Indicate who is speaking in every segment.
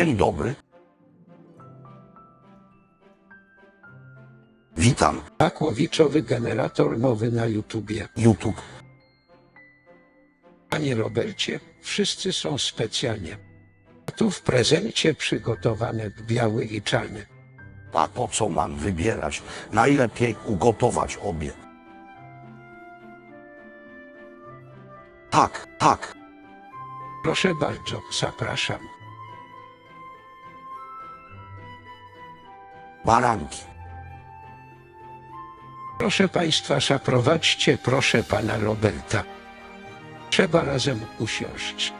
Speaker 1: Dzień dobry. Witam.
Speaker 2: Akłowiczowy generator mowy na YouTubie.
Speaker 1: YouTube.
Speaker 2: Panie Robercie, wszyscy są specjalnie. Tu w prezencie przygotowane biały i czarny.
Speaker 1: A po co mam wybierać? Najlepiej ugotować obie. Tak, tak.
Speaker 2: Proszę bardzo, zapraszam.
Speaker 1: Baranki.
Speaker 2: Proszę Państwa, zaprowadźcie proszę Pana Roberta. Trzeba razem usiąść.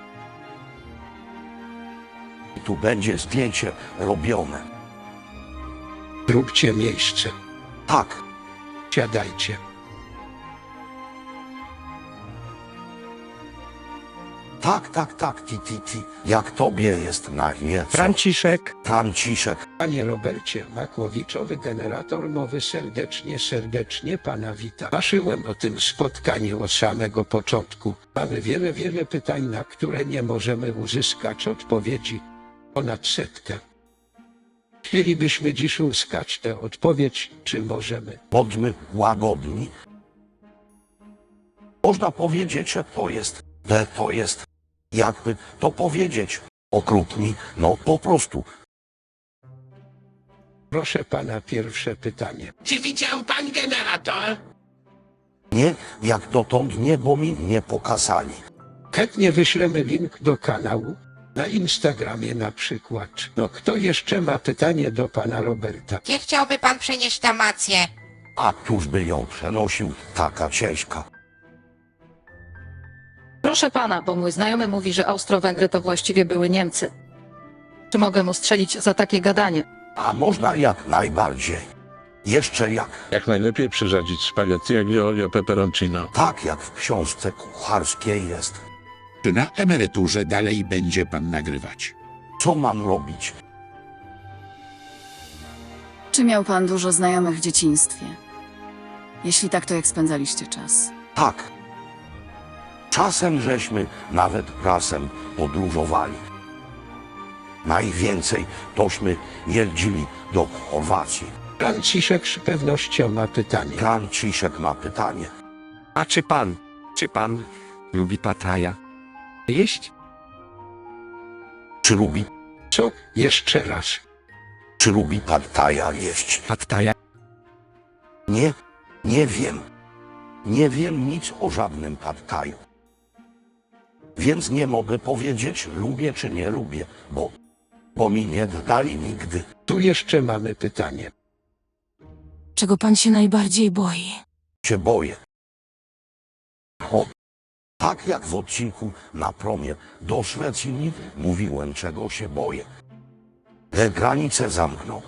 Speaker 1: Tu będzie zdjęcie robione.
Speaker 2: Zróbcie miejsce.
Speaker 1: Tak.
Speaker 2: Siadajcie.
Speaker 1: Tak, tak, tak, ti, ti, ti. Jak tobie jest na imię? co?
Speaker 3: Franciszek,
Speaker 1: Franciszek.
Speaker 2: Panie Robercie, Makłowiczowy generator mowy serdecznie, serdecznie Pana wita. Marzyłem o tym spotkaniu od samego początku. Mamy wiele, wiele pytań, na które nie możemy uzyskać odpowiedzi. Ponad setkę. Chcielibyśmy dziś uzyskać tę odpowiedź, czy możemy.
Speaker 1: Bądźmy łagodni. Można powiedzieć, że to jest, że to jest, jakby to powiedzieć, okrutni, no po prostu.
Speaker 2: Proszę Pana, pierwsze pytanie. Czy widział Pan generator?
Speaker 1: Nie, jak dotąd nie, bo mi nie pokazali.
Speaker 2: Chętnie wyślemy link do kanału. Na Instagramie na przykład. No, kto jeszcze ma pytanie do Pana Roberta?
Speaker 4: Gdzie chciałby pan przenieść tamację?
Speaker 1: A któż by ją przenosił, taka ciężka.
Speaker 5: Proszę pana, bo mój znajomy mówi, że Austro-Węgry to właściwie były Niemcy. Czy mogę mu strzelić za takie gadanie?
Speaker 1: A można jak najbardziej. Jeszcze jak,
Speaker 3: jak najlepiej przyrzadzić spaghetti aglio olio peperoncino.
Speaker 1: tak jak w książce kucharskiej jest.
Speaker 6: Czy na emeryturze dalej będzie pan nagrywać?
Speaker 1: Co mam robić?
Speaker 7: Czy miał pan dużo znajomych w dzieciństwie? Jeśli tak, to jak spędzaliście czas?
Speaker 1: Tak. Czasem żeśmy nawet razem podróżowali. Najwięcej tośmy jeździli do Chorwacji.
Speaker 2: Franciszek z pewnością ma pytanie.
Speaker 1: Franciszek ma pytanie.
Speaker 8: A czy pan, czy pan lubi pataja? Jeść?
Speaker 1: Czy lubi,
Speaker 2: Co? Jeszcze raz.
Speaker 1: czy lubi partaja jeść?
Speaker 8: Pattaja?
Speaker 1: Nie, nie wiem. Nie wiem nic o żadnym partaju. Więc nie mogę powiedzieć lubię czy nie lubię, bo, bo mi nie dali nigdy.
Speaker 2: Tu jeszcze mamy pytanie.
Speaker 7: Czego pan się najbardziej boi?
Speaker 1: się boję. O, tak jak w odcinku na promie do Szwecji mówiłem, czego się boję. Te granice zamknął.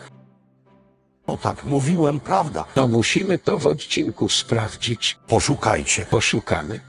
Speaker 1: No tak mówiłem, prawda?
Speaker 2: No musimy to w odcinku sprawdzić.
Speaker 1: Poszukajcie.
Speaker 2: Poszukamy.